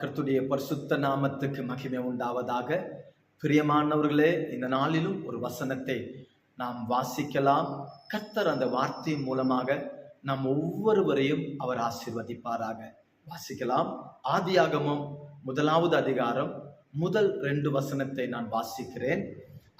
கர்த்துடைய பரிசுத்த நாமத்துக்கு மகிமை உண்டாவதாக. பிரியமானவர்களே இந்த நாளிலும் ஒரு வசனத்தை நாம் வாசிக்கலாம். கர்த்தர் அந்த வார்த்தையின் மூலமாக நாம் ஒவ்வொருவரையும் அவர் ஆசிர்வதிப்பாராக. வாசிக்கலாம். ஆதியாகமம் முதலாவது அதிகாரம் முதல் ரெண்டு வசனத்தை நான் வாசிக்கிறேன்.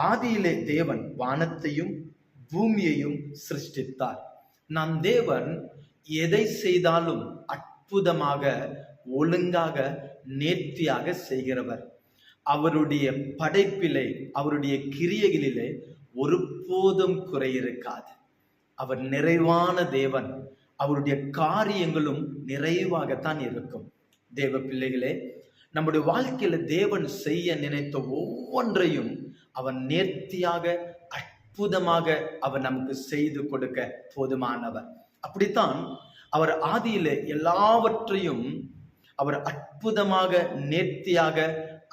ஆதியிலே தேவன் வானத்தையும் பூமியையும் சிருஷ்டித்தார். நம் தேவன் எதை செய்தாலும் அற்புதமாக ஒழுங்காக நேர்த்தியாக செய்கிறவர். அவருடைய படைப்பிலே அவருடைய கிரியைகளிலே ஒருபோதும் குறையிருக்காது அவர் நிறைவான தேவன். அவருடைய காரியங்களும் நிறைவாகத்தான் இருக்கும். தேவ பிள்ளைகளே நம்முடைய வாழ்க்கையில தேவன் செய்ய நினைத்த ஒவ்வொன்றையும் அவன் நேர்த்தியாக அற்புதமாக அவர் நமக்கு செய்து கொடுக்க போதுமானவர். அப்படித்தான் அவர் ஆதியில எல்லாவற்றையும் அவர் அற்புதமாக நேர்த்தியாக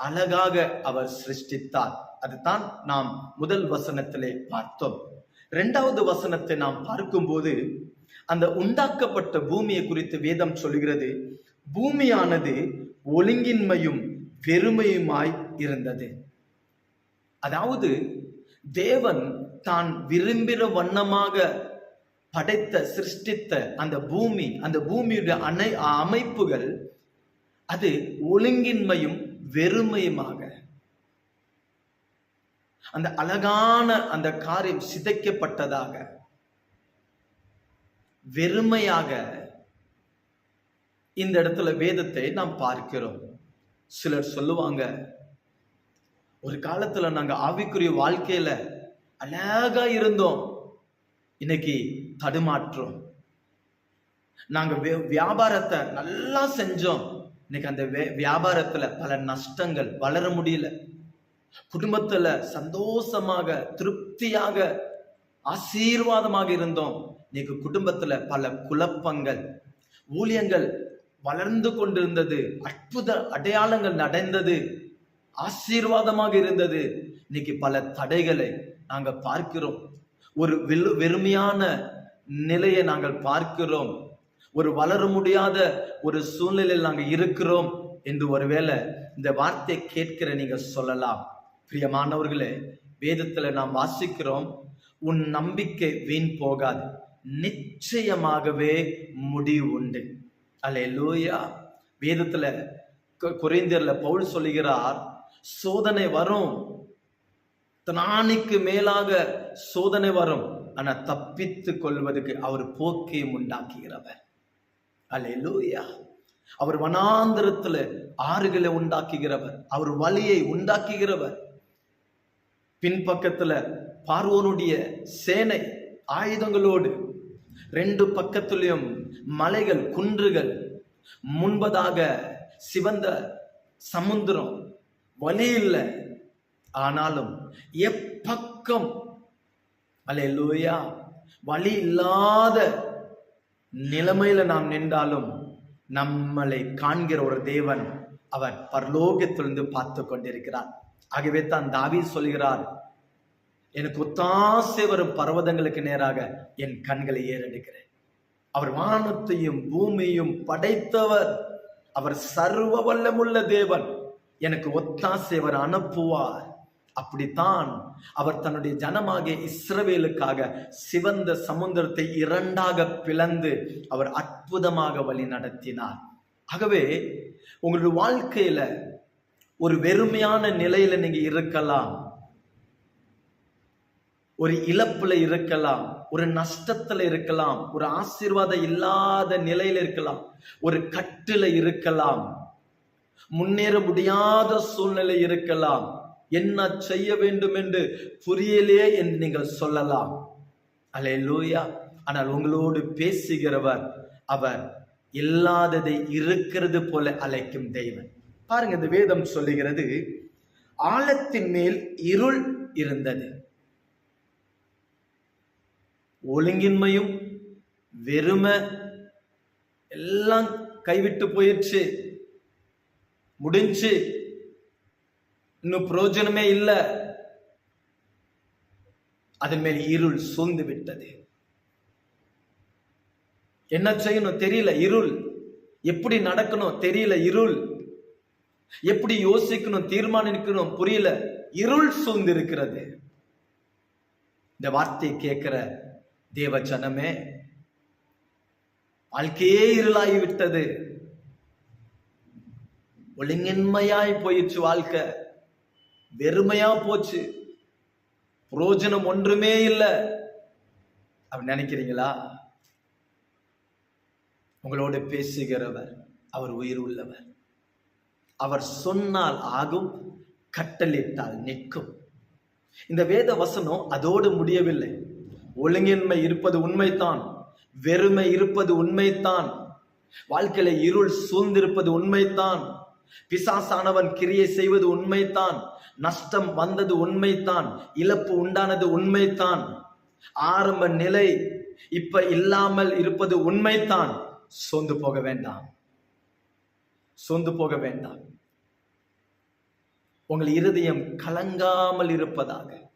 அழகாக அவர் சிருஷ்டித்தார். அதுதான் நாம் முதல் வசனத்திலே பார்த்தோம். இரண்டாவது வசனத்தை நாம் பார்க்கும்போது அந்த உண்டாக்கப்பட்ட பூமியை குறித்து வேதம் சொல்கிறது பூமியானது ஒழுங்கின்மையும் வெறுமையுமாய் இருந்தது. அதாவது தேவன் தான் விரும்பிற வண்ணமாக படைத்த சிருஷ்டித்த அந்த பூமி அந்த பூமியுடைய அனை அமைப்புகள் அது ஒழுங்கின்மையும் வெறுமையுமாக. அந்த அழகான அந்த காரியம் சிதைக்கப்பட்டதாக வெறுமையாக இந்த இடத்துல வேதத்தை நாம் பார்க்கிறோம். சிலர் சொல்லுவாங்க ஒரு காலத்துல நாங்க ஆவிக்குரிய வாழ்க்கையில அழகா இருந்தோம். இன்னைக்கு தடுமாற்றோம். நாங்க வியாபாரத்தை நல்லா செஞ்சோம். இன்னைக்கு அந்த வே- வியாபாரத்துல பல நஷ்டங்கள் வளர முடியல. குடும்பத்துல சந்தோஷமாக திருப்தியாக ஆசீர்வாதமாக இருந்தோம். இன்னைக்கு குடும்பத்துல பல குழப்பங்கள் ஊழியங்கள் வளர்ந்து கொண்டிருந்தது அற்புத அடையாளங்கள் நடந்தது ஆசீர்வாதமாக இருந்தது. இன்னைக்கு பல தடைகளை நாங்கள் பார்க்கிறோம். ஒரு வெறுமையான நிலையை நாங்கள் பார்க்கிறோம். ஒரு வளர முடியாத ஒரு சூழ்நிலையில் நாங்கள் இருக்கிறோம் என்று ஒருவேளை இந்த வார்த்தையை கேட்கிற நீங்க சொல்லலாம். பிரியமானவர்களே வேதத்துல நாம் வாசிக்கிறோம் உன் நம்பிக்கை வீண் போகாது நிச்சயமாகவே முடிவு உண்டு. அல்லேலூயா. வேதத்துல வேதத்தில் குறைந்தரில் பவுல் சொல்லுகிறார் சோதனை வரும் திராணிக்கு மேலாக சோதனை வரும் ஆனா தப்பித்து கொள்வதற்கு அவர் போக்கையும் உண்டாக்குகிறவர். அல்லேலூயா அவர் வனாந்திரத்துல ஆறுகளை உண்டாக்குகிறவர் அவர் வழியை உண்டாக்குகிறவர். பின்பக்கத்துல பார்வோனுடைய சேனை ஆயுதங்களோடு ரெண்டு பக்கத்திலையும் மலைகள் குன்றுகள் முன்பதாக சிவந்த சமுத்திரம் வழி இல்லை ஆனாலும் எப்பக்கம் அல்லேலூயா வழி இல்லாத நிலைமையில நாம் நின்றாலும் நம்மளை காண்கிற ஒரு தேவன் அவர் பரலோகத்திலிருந்து பார்த்து கொண்டிருக்கிறார். ஆகவே தான் தாவி சொல்கிறார் எனக்கு ஒத்தாசை வரும் பர்வதங்களுக்கு நேராக என் கண்களை ஏறெடுக்கிறேன். அவர் வானத்தையும் பூமியையும் படைத்தவர் அவர் சர்வ வல்லமுள்ள தேவன். எனக்கு ஒத்தாசை அவர் அனுப்புவார். அப்படித்தான் அவர் தன்னுடைய ஜனமாகிய இஸ்ரவேலுக்காக சிவந்த சமுத்திரத்தை இரண்டாக பிளந்து அவர் அற்புதமாக வழி நடத்தினார். ஆகவே உங்களுடைய வாழ்க்கையில ஒரு வெறுமையான நிலையில நீங்க இருக்கலாம். ஒரு இழப்புல இருக்கலாம். ஒரு நஷ்டத்துல இருக்கலாம். ஒரு ஆசீர்வாதம் இல்லாத நிலையில இருக்கலாம். ஒரு கட்டுல இருக்கலாம். முன்னேற முடியாத சூழ்நிலை இருக்கலாம். என்ன செய்ய வேண்டும் என்று புரியலையே என்று நீங்கள் சொல்லலாம். அல்லேலூயா ஆனால் உங்களோடு பேசுகிறவர் அவர் இல்லாததை இருக்கிறது போல அழைக்கும் தெய்வன் பாருங்க இந்த வேதம் சொல்லுகிறது ஆழத்தின் மேல் இருள் இருந்தது. ஒழுங்கின்மையும் வெறுமை எல்லாம் கைவிட்டு போயிடுச்சு முடிஞ்சு இன்னும் பிரயோஜனமே இல்லை. அதன் மேல் இருள் சூழ்ந்து விட்டது. என்ன செய்யணும் தெரியல இருள். எப்படி நடக்கணும் தெரியல இருள். எப்படி யோசிக்கணும் தீர்மானிக்கணும் புரியல இருள் சூழ்ந்து இருக்கிறது இந்த வார்த்தையை கேட்கிற தேவ ஜனமே வாழ்க்கையே இருளாகி விட்டது. ஒழுங்கின்மையாய் போயிடுச்சு வாழ்க்கை. வெறுமையா போச்சு. புரோஜனம் ஒன்றுமே இல்லை. அப்படி நினைக்கிறீங்களா? உங்களோடு பேசுகிறவர் அவர் உயிர் உள்ளவர். அவர் சொன்னால் ஆகும் கட்டளிட்டால் நிற்கும். இந்த வேத வசனம் அதோடு முடியவில்லை. ஒழுங்கின்மை இருப்பது உண்மைதான். வெறுமை இருப்பது உண்மைதான். வாழ்க்கையில இருள் சூழ்ந்திருப்பது உண்மைதான். பிசாசானவன் கிரியை செய்வது உண்மைத்தான் நஷ்டம் வந்தது உண்மைத்தான் இழப்பு உண்டானது உண்மைத்தான் ஆரம்ப நிலை இப்ப இல்லாமல் இருப்பது உண்மைத்தான் சோர்ந்து போக வேண்டாம். சோந்து போக வேண்டாம். உங்கள் இருதயம் கலங்காமல் இருப்பதாக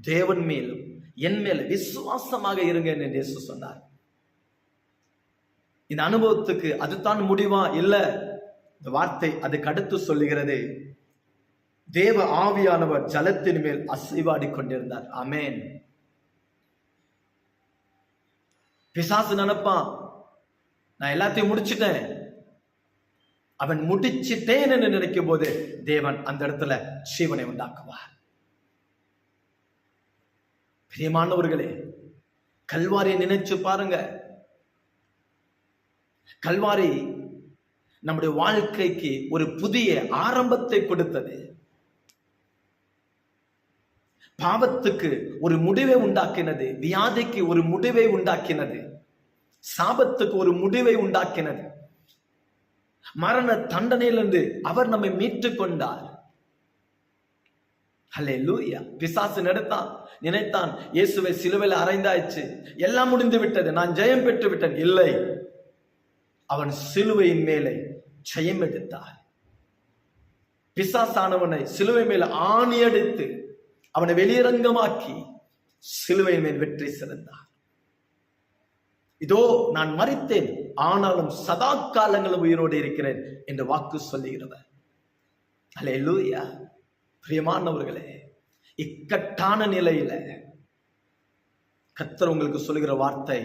தேவன் மேலும் என் மேல விசுவாசமாக இருங்க என்று இயேசு சொன்னார். இந்த அனுபவத்துக்கு அதுதான் முடிவா? இல்ல. இந்த வார்த்தை அதுக்கு அடுத்து சொல்லுகிறது. தேவ ஆவியானவர் ஜலத்தின் மேல் அசைவாடி கொண்டிருந்தார் அமேன் பிசாசு நினைப்பான் நான் எல்லாத்தையும் முடிச்சிட்டேன். அவன் முடிச்சிட்டேன் என்று நினைக்கும் போது தேவன் அந்த இடத்துல ஜீவனை உண்டாக்குவார். பிரியமானவர்களே கல்வாரியை நினைச்சு பாருங்க. கல்வாரி நம்முடைய வாழ்க்கைக்கு ஒரு புதிய ஆரம்பத்தை கொடுத்தது. பாவத்துக்கு ஒரு முடிவை உண்டாக்கினது வியாதிக்கு ஒரு முடிவை உண்டாக்கினது சாபத்துக்கு ஒரு முடிவை உண்டாக்கினது. மரண தண்டனையிலிருந்து அவர் நம்மை மீட்டுக் கொண்டார். ஹலே லூயா பிசாசு நடத்தான் நினைத்தான் இயேசுவை சிலுவையில் அரைந்தாயிச்சு எல்லாம் முடிந்து விட்டது நான் ஜெயம் பெற்று விட்டேன் இல்லை. அவன் சிலுவையின் மேலே ஜெயம் எடுத்தார் பிசாசானவனை சிலுவை மேல ஆணியடித்து அவனை வெளியரங்கமாக்கி சிலுவை மேல் வெற்றி சிறந்தார். இதோ நான் மறித்தேன். ஆனாலும் சதா காலங்களும் உயிரோடு இருக்கிறேன் என்று வாக்கு சொல்லுகிறவர். அலே லூயா பிரியமானவர்களே இக்கட்டான நிலையில கத்தர் உங்களுக்கு சொல்லுகிற வார்த்தை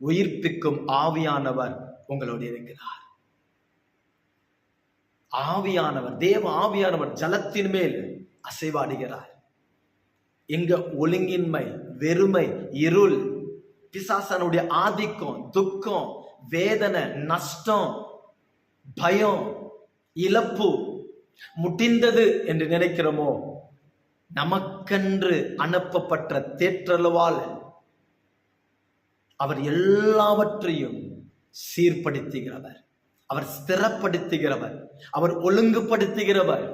உயிர்ப்பிக்கும் ஆவியானவர் உங்களோடு இருக்கிறார். ஆவியானவர் தேவ ஆவியானவர் ஜலத்தின் மேல் அசைவாடுகிறார். எங்க ஒழுங்கின்மை வெறுமை இருள் பிசாசனுடைய ஆதிக்கம் துக்கம் வேதனை நஷ்டம் பயம் இழப்பு முடிந்தது என்று நினைக்கிறோமோ? நமக்கென்று அனுப்பப்பட்ட தேற்றளவால் அவர் எல்லாவற்றையும் சீர்படுத்துகிறவர். அவர் ஸ்திரப்படுத்துகிறவர் அவர் ஒழுங்குபடுத்துகிறவர்.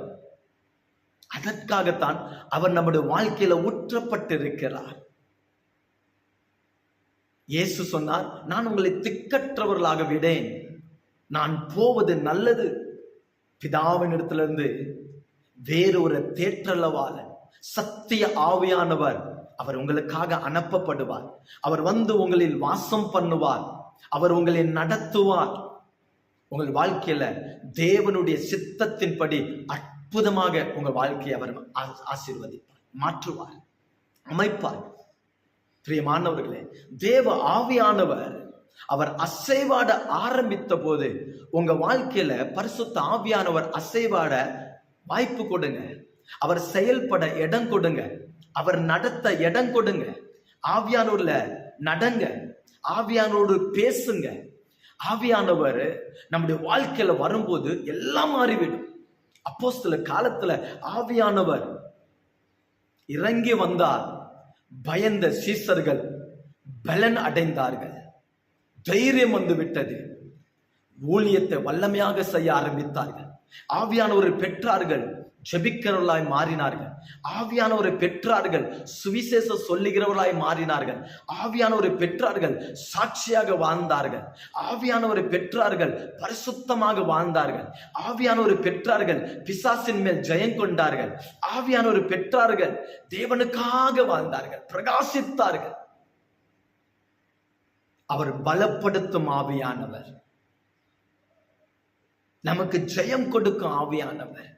அதற்காகத்தான் அவர் நம்முடைய வாழ்க்கையில ஊற்றப்பட்டிருக்கிறார். இயேசு சொன்னார் நான் உங்களை திக்கற்றவர்களாக விடேன். நான் போவது நல்லது. பிதாவின் இடத்திலிருந்து வேறொரு தேற்றளவால சத்திய ஆவியானவர் அவர் உங்களுக்காக அனுப்பப்படுவார். அவர் வந்து உங்களில் வாசம் பண்ணுவார். அவர் உங்களை நடத்துவார். உங்கள் வாழ்க்கையில தேவனுடைய சித்தத்தின்படி அற்புதமாக உங்கள் வாழ்க்கையை அவர் ஆசீர்வதிப்பார் மாற்றுவார் அமைப்பார். பிரியமானவர்களே தேவ ஆவியானவர் அவர் அசைவாட ஆரம்பித்த போது உங்க வாழ்க்கையில பரிசுத்த ஆவியானவர் அசைவாட வாய்ப்பு கொடுங்க. அவர் செயல்பட இடம் கொடுங்க. அவர் நடத்த இடம் கொடுங்க. ஆவியானூர்ல நடங்க. ஆவியானோடு பேசுங்க. ஆவியானவர் நம்முடைய வாழ்க்கையில வரும்போது எல்லாம் மாறிவிடும். அப்போ சில காலத்துல ஆவியானவர் இறங்கி வந்தார். பயந்த சீசர்கள் பலன் அடைந்தார்கள். தைரியம் வந்து விட்டது. ஊழியத்தை வல்லமையாக செய்ய ஆரம்பித்தார்கள். ஆவியானவரை பெற்றார்கள். ஜெபிக்கிறவர்களாய் மாறினார்கள். ஆவியானவரை பெற்றார்கள். சுவிசேஷ சொல்லுகிறவர்களாய் மாறினார்கள். ஆவியானவரை பெற்றார்கள். சாட்சியாக வாழ்ந்தார்கள். ஆவியானவரை பெற்றார்கள். பரிசுத்தமாக வாழ்ந்தார்கள். ஆவியானவரை பெற்றார்கள். பிசாசின் மேல் ஜெயம் கொண்டார்கள். ஆவியானவரை பெற்றார்கள். தேவனுக்காக வாழ்ந்தார்கள். பிரகாசித்தார்கள். அவர் பலப்படுத்தும் ஆவியானவர். நமக்கு ஜெயம் கொடுக்கும் ஆவியானவர்.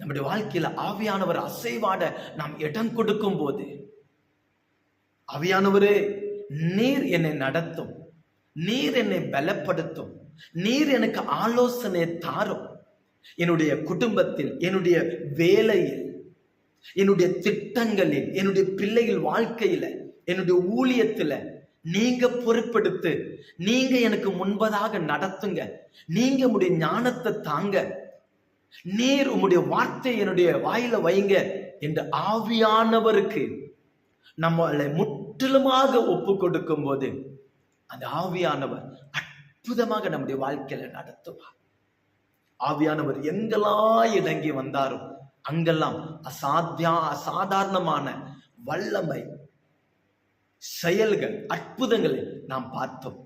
நம்முடைய வாழ்க்கையில் ஆவியானவர் அசைவாட நாம் இடம் கொடுக்கும் போது ஆவியானவரே நீர் என்னை நடத்தும் நீர் என்னை பலப்படுத்தும் நீர் எனக்கு ஆலோசனை தாரும். என்னுடைய குடும்பத்தில் என்னுடைய வேலையில் என்னுடைய திட்டங்களில் என்னுடைய பிள்ளைகள் வாழ்க்கையில என்னுடைய ஊழியத்துல நீங்க பொறுப்பெடுத்து நீங்க எனக்கு முன்பதாக நடத்துங்க நீங்க உடைய ஞானத்தை தாங்க நீர் உம்முடைய வார்த்தை என்னுடைய வாயில வைங்க என்று ஆவியானவருக்கு நம்மளை முற்றிலுமாக ஒப்பு கொடுக்கும் போது அந்த ஆவியானவர் அற்புதமாக நம்முடைய வாழ்க்கையில நடத்துவார். ஆவியானவர் எங்கெல்லாம் இறங்கி வந்தாரோ அங்கெல்லாம் அசாத்தியா அசாதாரணமான வல்லமை செயல்கள் அற்புதங்களை நாம் பார்த்தோம்.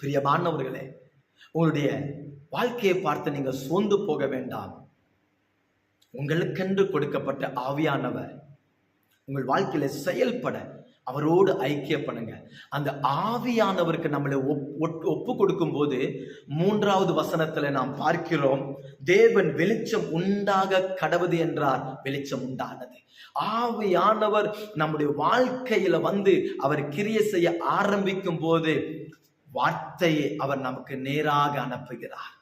பிரியமானவர்களே உங்களுடைய வாழ்க்கையை பார்த்து நீங்கள் சோர்ந்து போக வேண்டாம். உங்களுக்கென்று கொடுக்கப்பட்ட ஆவியானவர் உங்கள் வாழ்க்கையில செயல்பட அவரோடு ஐக்கியப்படுங்க. அந்த ஆவியானவருக்கு நம்மளை ஒப்பு கொடுக்கும் போது மூன்றாவது வசனத்துல நாம் பார்க்கிறோம் தேவன் வெளிச்சம் உண்டாக கடவுது என்றார் வெளிச்சம் உண்டானது. ஆவியானவர் நம்முடைய வாழ்க்கையில வந்து அவர் கிரிய செய்ய ஆரம்பிக்கும் போது வார்த்தையை அவர் நமக்கு நேராக அனுப்புகிறார்.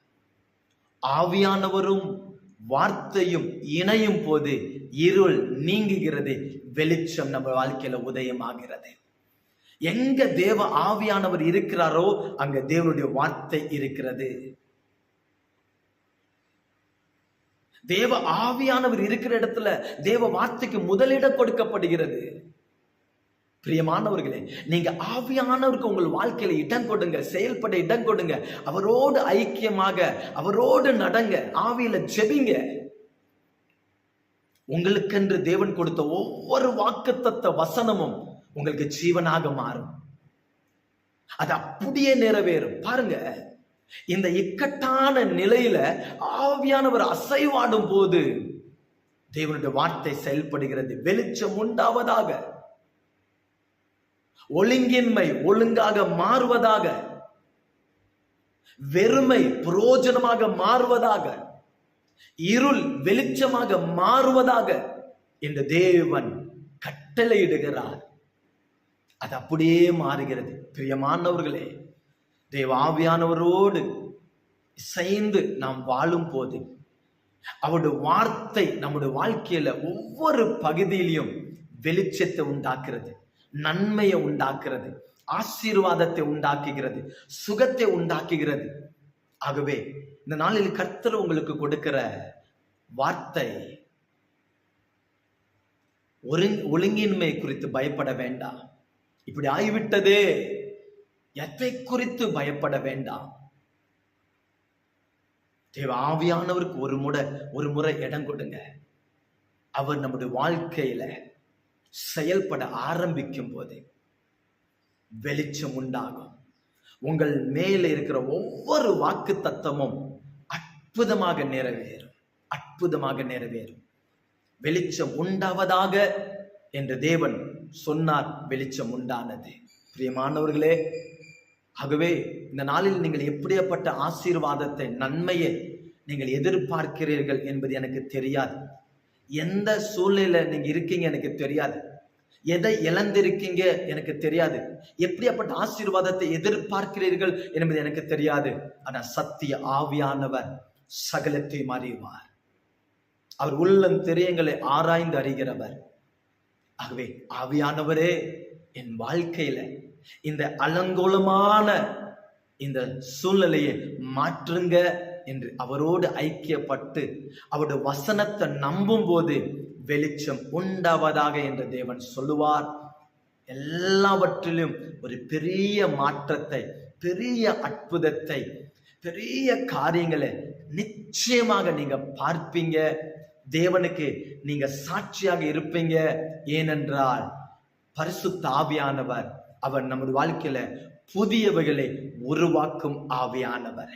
ஆவியானவரும் வார்த்தையும் இணையும் போது இருள் நீங்குகிறது வெளிச்சம் நம்ம வாழ்க்கையில உதயமாகிறது. எங்க தேவ ஆவியானவர் இருக்கிறாரோ அங்க தேவனுடைய வார்த்தை இருக்கிறது. தேவ ஆவியானவர் இருக்கிற இடத்துல தேவ வார்த்தைக்கு முதலிடம் கொடுக்கப்படுகிறது. பிரியமானவர்களே நீங்க ஆவியானவருக்கு உங்கள் வாழ்க்கையில இடம் கொடுங்க செயல்பட இடம் கொடுங்க. அவரோடு ஐக்கியமாக அவரோடு நடங்க ஆவியில ஜெபிங்க. உங்களுக்கென்று தேவன் கொடுத்த ஒவ்வொரு வாக்குத்தத்த வசனமும் உங்களுக்கு ஜீவனாக மாறும். அது அப்படியே நிறைவேறும். பாருங்க இந்த இக்கட்டான நிலையில ஆவியானவர் அசைவாடும் போது தேவனுடைய வார்த்தை செயல்படுகிறது. வெளிச்சம் உண்டாவதாக. ஒழுங்கின்மை ஒழுங்காக மாறுவதாக வெறுமை புரோஜனமாக மாறுவதாக இருள் வெளிச்சமாக மாறுவதாக இந்த தேவன் கட்டளையிடுகிறார் அது அப்படியே மாறுகிறது. பிரியமானவர்களே தேவ ஆவியானவரோடு இசைந்து நாம் வாழும் போது அவருடைய வார்த்தை நம்முடைய வாழ்க்கையில ஒவ்வொரு பகுதியிலையும் வெளிச்சத்தை உண்டாக்குறது நன்மையை உண்டாக்குறது ஆசீர்வாதத்தை உண்டாக்குகிறது சுகத்தை உண்டாக்குகிறது. ஆகவே இந்த நாளில் கர்த்தர் உங்களுக்கு கொடுக்கிற வார்த்தை ஒழுங்கின்மை குறித்து பயப்பட வேண்டாம். இப்படி ஆகிவிட்டதே. எதை குறித்து பயப்பட வேண்டாம். தேவ ஆவியானவருக்கு ஒரு முறை ஒரு முறை இடம் கொடுங்க. அவர் நம்முடைய வாழ்க்கையில செயல்பட ஆரம்பிக்கும் போது வெளிச்சம் உண்டாகும். உங்கள் மேலே இருக்கிற ஒவ்வொரு வாக்கு தத்தமும் அற்புதமாக நிறைவேறும். அற்புதமாக நிறைவேறும். வெளிச்சம் உண்டாவதாக என்று தேவன் சொன்னார். வெளிச்சம் உண்டானது. பிரியமானவர்களே ஆகவே இந்த நாளில் நீங்கள் எப்படியாப்பட்ட ஆசீர்வாதத்தை நன்மையை நீங்கள் எதிர்பார்க்கிறீர்கள் என்பது எனக்கு தெரியாது. எந்த சூழ்நிலை நீங்க இருக்கீங்க எனக்கு தெரியாது. எதை இழந்திருக்கீங்க எனக்கு தெரியாது. எப்படியாப்பட்ட ஆசீர்வாதத்தை எதிர்பார்க்கிறீர்கள் என்பது எனக்கு தெரியாது. ஆனா சத்திய ஆவியானவர் சகலத்தை அறிவார் அவர் உள்ளம் தெரியங்களை ஆராய்ந்து அறிகிறவர். ஆகவே ஆவியானவரே என் வாழ்க்கையில இந்த அலங்கோலமான இந்த சூழ்நிலையை மாற்றுங்க. என்று அவரோடு ஐக்கியப்பட்டு அவருடைய வசனத்தை நம்பும் போது வெளிச்சம் உண்டாவதாக என்று தேவன் சொல்லுவார். எல்லாவற்றிலும் ஒரு பெரிய மாற்றத்தை பெரிய அற்புதத்தை பெரிய காரியங்களை நிச்சயமாக நீங்க பார்ப்பீங்க. தேவனுக்கு நீங்க சாட்சியாக இருப்பீங்க. ஏனென்றால் பரிசு தாவியானவர் அவர் நமது வாழ்க்கையில புதியவைகளை உருவாக்கும் ஆவியானவர்.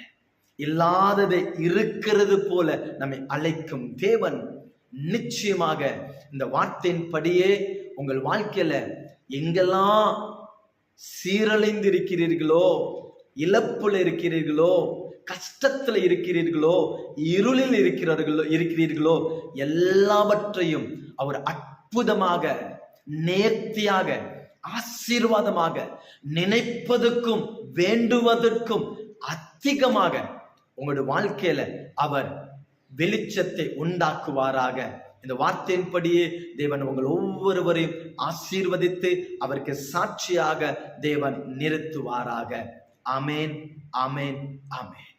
இல்லாததை இருக்கிறது போல நம்மை அழைக்கும் தேவன் நிச்சயமாக இந்த வார்த்தையின் படியே உங்கள் வாழ்க்கையில எங்கெல்லாம் சீரழிந்து இருக்கிறீர்களோ இழப்புல இருக்கிறீர்களோ கஷ்டத்துல இருக்கிறீர்களோ இருளில் இருக்கிறார்களோ இருக்கிறீர்களோ எல்லாவற்றையும் அவர் அற்புதமாக நேர்த்தியாக ஆசீர்வாதமாக நினைப்பதற்கும் வேண்டுவதற்கும் அதிகமாக உங்களுடைய வாழ்க்கையில அவர் வெளிச்சத்தை உண்டாக்குவாராக. இந்த வார்த்தையின்படியே தேவன் உங்கள் ஒவ்வொருவரையும் ஆசீர்வதித்து அவருக்கு சாட்சியாக தேவன் நிறுத்துவாராக. அமேன் அமேன் அமேன்